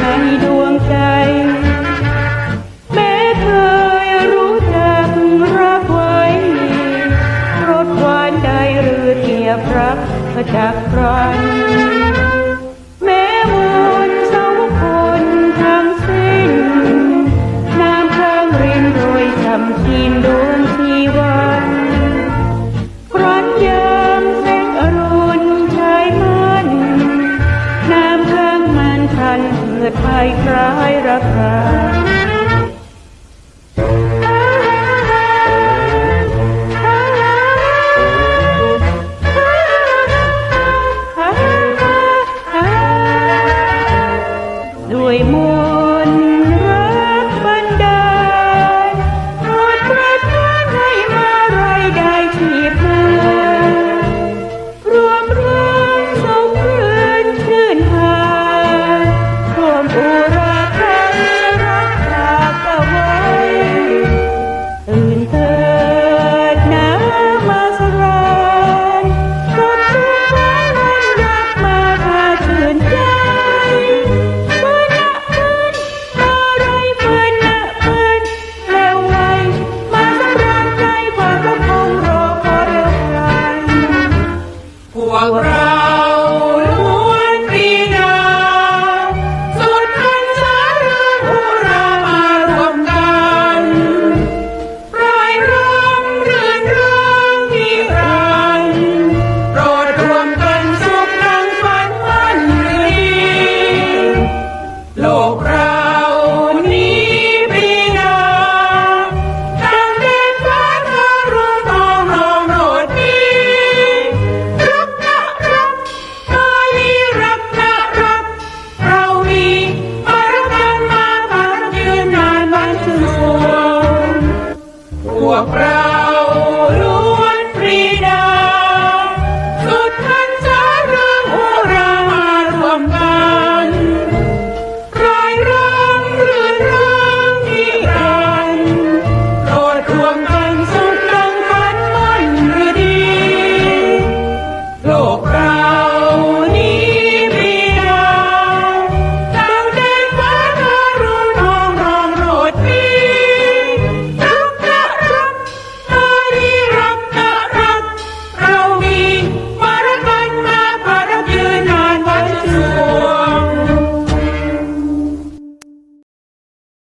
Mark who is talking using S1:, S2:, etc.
S1: ในดวงใจ แม้เคยรู้จักรักไว้รสหวานใดหรือเทียบรักปะจักษ์ ใคล้ายระคา